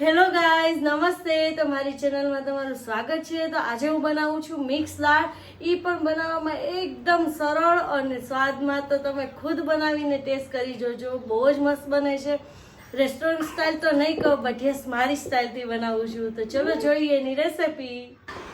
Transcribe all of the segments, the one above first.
Hello guys નમસ્તે. તો મારી ચેનલમાં તમારું સ્વાગત છે. તો આજે હું બનાવું છું મિક્સ દાળ. એ પણ બનાવવામાં એકદમ સરળ અને સ્વાદમાં તો તમે ખુદ બનાવીને ટેસ્ટ કરી જોજો. બહુ જ મસ્ત બને છે. રેસ્ટોરન્ટ સ્ટાઇલ તો નહીં કહું બટ યસ મારી સ્ટાઇલથી બનાવું છું. તો ચલો જોઈએ એની રેસિપી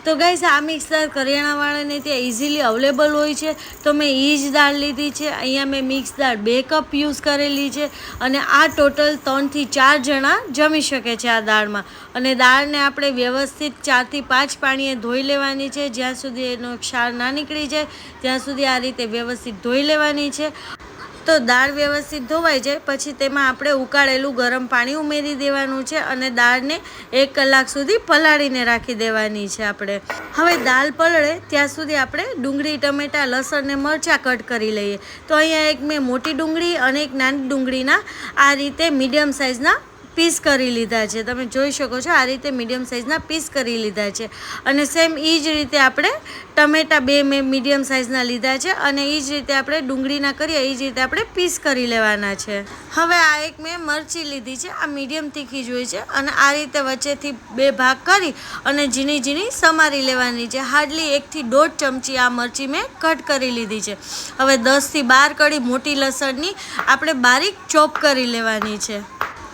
તો ગાઈસ આ મિક્સ દાળ કરિયાણાવાળાને ત્યાં ઇઝીલી અવેલેબલ હોય છે. તો મેં એ જ દાળ લીધી છે. અહીંયા મેં મિક્સ દાળ બે કપ યુઝ કરેલી છે. અને આ ટોટલ ત્રણથી ચાર જણા જમી શકે છે આ દાળમાં. અને દાળને આપણે વ્યવસ્થિત ચારથી પાંચ પાણીએ ધોઈ લેવાની છે. જ્યાં સુધી એનો ક્ષાર ના નીકળી જાય, ત્યાં સુધી આ રીતે વ્યવસ્થિત ધોઈ લેવાની છે. તો દાળ વ્યવસ્થિત ધોવાઈ જાય, પછી તેમાં આપણે ઉકાળેલું ગરમ પાણી ઉમેરી દેવાનું છે અને દાળને એક કલાક સુધી પલાળીને રાખી દેવાની છે આપણે. હવે દાળ પલળે, ત્યાં સુધી આપણે ડુંગળી, ટમેટાં, લસણ ને મરચાં કટ કરી લઈએ. તો અહીંયા એક મેં મોટી ડુંગળી અને એક નાની ડુંગળીના આ રીતે મીડિયમ સાઇઝના પીસ કરી લીધા છે. તમે જોઈ શકો છો આ રીતે મીડિયમ સાઇઝના પીસ કરી લીધા છે. અને સેમ એ જ રીતે આપણે ટમેટાં બે મેં મીડિયમ સાઇઝના લીધા છે અને એ જ રીતે આપણે ડુંગળીના કરીએ એ જ રીતે આપણે પીસ કરી લેવાના છે. હવે આ એક મેં મરચી લીધી છે, આ મીડિયમ તીખી જોઈ છે અને આ રીતે વચ્ચેથી બે ભાગ કરી અને ઝીણી ઝીણી સમારી લેવાની છે. હાર્ડલી એકથી દોઢ ચમચી આ મરચી મેં કટ કરી લીધી છે. હવે દસથી બાર કડી મોટી લસણની આપણે બારીક ચોપ કરી લેવાની છે.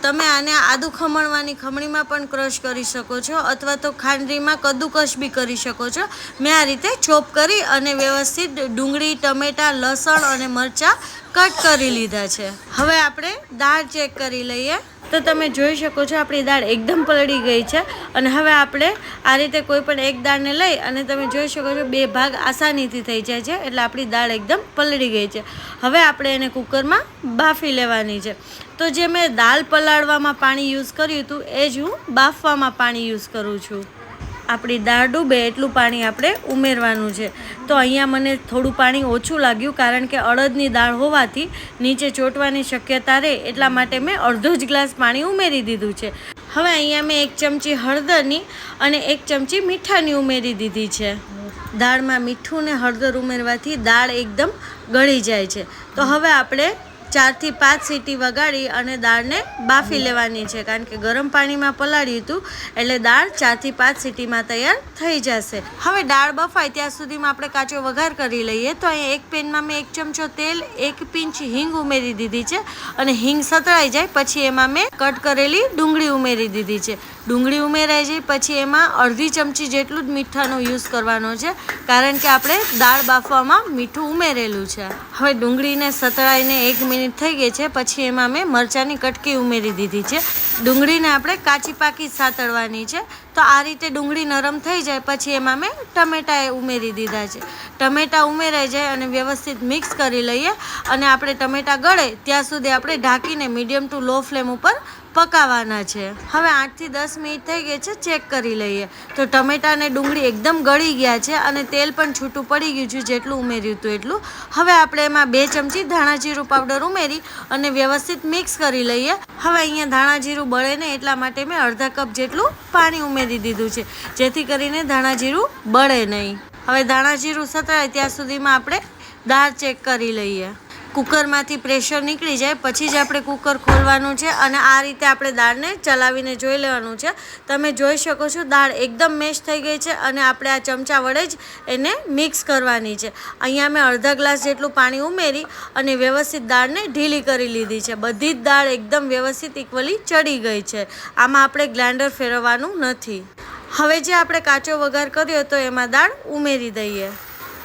તમે આને આદુ ખમણવાની ખમણીમાં પણ ક્રશ કરી શકો છો અથવા તો ખાંડરીમાં કદ્દુકશ બી કરી શકો છો. મેં આ રીતે ચોપ કરી અને વ્યવસ્થિત ડુંગળી, ટમેટાં, લસણ અને મરચાં કટ કરી લીધા છે. હવે આપણે દાળ ચેક કરી લઈએ. તો તમે જોઈ શકો છો, આપણી દાળ એકદમ પલળી ગઈ છે. અને હવે આપણે આ રીતે કોઈ પણ એક દાળને લઈ અને તમે જોઈ શકો છો, બે ભાગ આસાનીથી થઈ જાય છે, એટલે આપણી દાળ એકદમ પલળી ગઈ છે. હવે આપણે એને કુકરમાં બાફી લેવાની છે. તો જે મેં દાળ પલાળવામાં પાણી યુઝ કર્યું હતું, એ જ હું બાફવામાં પાણી યુઝ કરું છું. આપણી દાળ ડૂબે એટલું પાણી આપણે ઉમેરવાનું છે. તો અહીંયા મને થોડું પાણી ઓછું લાગ્યું કારણ કે અડદની દાળ હોવાથી નીચે ચોંટવાની શક્યતા રહે એટલા માટે મેં અડધો જ ગ્લાસ પાણી ઉમેરી દીધું છે. હવે અહીંયા મેં એક ચમચી હળદરની અને એક ચમચી મીઠાની ઉમેરી દીધી છે. દાળમાં મીઠું ને હળદર ઉમેરવાથી દાળ એકદમ ગળી જાય છે. તો હવે આપણે ચારથી પાંચ સીટી વગાડી અને દાળને બાફી લેવાની છે. કારણ કે ગરમ પાણીમાં પલાળ્યું હતું, એટલે દાળ ચારથી પાંચ સીટીમાં તૈયાર થઈ જશે. હવે દાળ બફાય ત્યાં સુધીમાં આપણે કાચો વઘાર કરી લઈએ. તો અહીંયા એક પેનમાં મેં એક ચમચો તેલ, એક પિંચ હિંગ ઉમેરી દીધી છે અને હિંગ સતળાઈ જાય. પછી એમાં મેં કટ કરેલી ડુંગળી ઉમેરી દીધી છે. ડુંગળી ઉમેરાઈ જાય, પછી એમાં અડધી ચમચી જેટલું જ મીઠાનો યુઝ કરવાનો છે, કારણ કે આપણે દાળ બાફવામાં મીઠું ઉમેરેલું છે. હવે ડુંગળીને સતળાઈને એક મિનિટ થઈ ગઈ છે, પછી એમાં મેં મરચાંની કટકી ઉમેરી દીધી છે. ડુંગળીને આપણે કાચી પાકી સાતળવાની છે, તો આ રીતે ડુંગળી નરમ થઈ જાય, પછી એમાં મેં ટમેટા ઉમેરી દીધા છે. ટમેટા ઉમેરાઈ જાય અને વ્યવસ્થિત મિક્સ કરી લઈએ અને આપણે ટમેટા ગળે, ત્યાં સુધી આપણે ઢાંકીને મીડિયમ ટુ લો ફ્લેમ ઉપર પકાવવાના છે. હવે આઠથી દસ મિનિટ થઈ ગઈ છે, ચેક કરી લઈએ. તો ટમેટા અને ડુંગળી એકદમ ગળી ગયા છે અને તેલ પણ છૂટું પડી ગયું છે જેટલું ઉમેર્યું હતું એટલું. હવે આપણે એમાં બે ચમચી ધાણા જીરું પાવડર ઉમેરી અને વ્યવસ્થિત મિક્સ કરી લઈએ. હવે અહીંયા ધાણા જીરું બળે ને એટલા માટે મેં અડધા કપ જેટલું પાણી ઉમેરી દીધું છે, જેથી કરીને ધાણા જીરું બળે નહીં. હવે ધાણા જીરું સતળાય ત્યાં સુધીમાં આપણે દાળ ચેક કરી લઈએ. કુકરમાંથી પ્રેશર નીકળી જાય, પછી જ આપણે કુકર ખોલવાનું છે અને આ રીતે આપણે દાળને ચલાવીને જોઈ લેવાનું છે. તમે જોઈ શકો છો દાળ એકદમ મેશ થઈ ગઈ છે અને આપણે આ ચમચા વડે જ એને મિક્સ કરવાની છે. અહીંયા મેં અડધા ગ્લાસ જેટલું પાણી ઉમેરી અને વ્યવસ્થિત દાળને ઢીલી કરી લીધી છે. બધી જ દાળ એકદમ વ્યવસ્થિત ઇક્વલી ચડી ગઈ છે. આમાં આપણે ગ્લાન્ડર ફેરવવાનું નથી. હવે જે આપણે કાચો વઘાર કર્યો તો એમાં દાળ ઉમેરી દઈએ.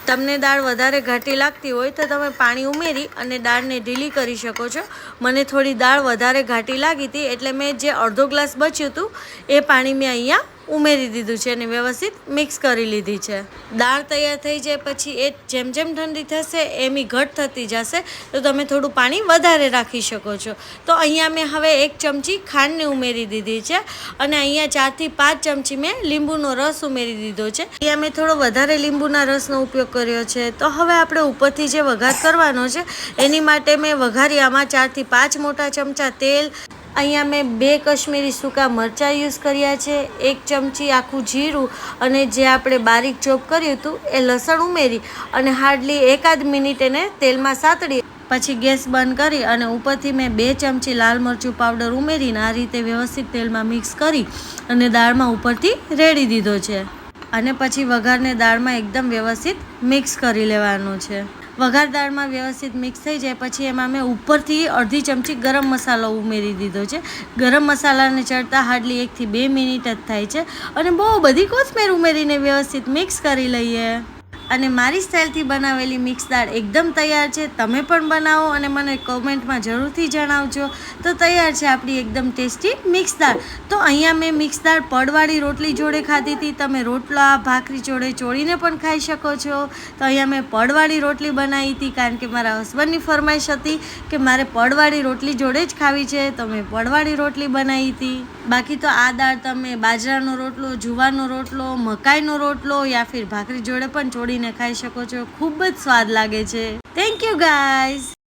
તમને દાળ વધારે ઘાટી લાગતી હોય તો તમે પાણી ઉમેરી અને દાળને ઢીલી કરી શકો છો. મને થોડી દાળ વધારે ઘાટી લાગી હતી એટલે મેં જે અડધો ગ્લાસ બચ્યું હતું, એ પાણી મેં અહીંયા ઉમેરી દીધું છે અને વ્યવસ્થિત મિક્સ કરી લીધી છે. દાળ તૈયાર થઈ જાય પછી એ જેમ જેમ ઠંડી થશે એમ ઘટ થતી જશે, તો તમે થોડું પાણી વધારે રાખી શકો છો. તો અહીંયા મેં હવે એક ચમચી ખાંડને ઉમેરી દીધી છે અને અહીંયા ચારથી પાંચ ચમચી મેં લીંબુનો રસ ઉમેરી દીધો છે. અહીંયા મેં થોડો વધારે લીંબુના રસનો ઉપયોગ કર્યો છે. તો હવે આપણે ઉપરથી જે વઘાર કરવાનો છે, એની માટે મેં વઘારિયામાં ચારથી પાંચ મોટા ચમચા તેલ અહીંયા મેં બે કશ્મીરી સૂકા મરચાં યુઝ કર્યા છે. એક ચમચી આખું જીરું અને જે આપણે બારીક ચોપ કર્યું હતું, એ લસણ ઉમેરી અને હાર્ડલી એકાદ મિનિટ એને તેલમાં સાતડી. પછી ગેસ બંધ કરી અને ઉપરથી મેં બે ચમચી લાલ મરચું પાવડર ઉમેરીને આ રીતે વ્યવસ્થિત તેલમાં મિક્સ કરી અને દાળમાં ઉપરથી રેડી દીધો છે. અને પછી વઘારને દાળમાં એકદમ વ્યવસ્થિત મિક્સ કરી લેવાનું છે. વઘાર દાળમાં વ્યવસ્થિત મિક્સ થઈ જાય, પછી એમાં મેં ઉપરથી અડધી ચમચી ગરમ મસાલો ઉમેરી દીધો છે. ગરમ મસાલાને ચડતા હાર્ડલી એકથી બે મિનિટ જ થાય છે. અને બહુ બધી કોથમીર ઉમેરીને વ્યવસ્થિત મિક્સ કરી લઈએ. અને મારી સ્ટાઇલથી બનાવેલી મિક્સ દાળ એકદમ તૈયાર છે. તમે પણ બનાવો અને મને કોમેન્ટમાં જરૂરથી જણાવજો. તો તૈયાર છે આપણી એકદમ ટેસ્ટી મિક્સ દાળ. તો અહીંયા મેં મિક્સ દાળ પડવાળી રોટલી જોડે ખાધી હતી. તમે રોટલા ભાખરી જોડે ચોળીને પણ ખાઈ શકો છો. તો અહીંયા મેં પડવાળી રોટલી બનાવી હતી કારણ કે મારા હસબન્ડની ફરમાઈશ હતી કે મારે પડવાળી રોટલી જોડે જ ખાવી છે. તો મેં પડવાળી રોટલી બનાવી હતી. બાકી તો આ દાળ તમે બાજરાનો રોટલો, જુવારનો રોટલો, મકાઈનો રોટલો યા ફિર ભાખરી જોડે પણ ચોળીને ખાઈ શકો છો. ખૂબ જ સ્વાદ લાગે છે. Thank you guys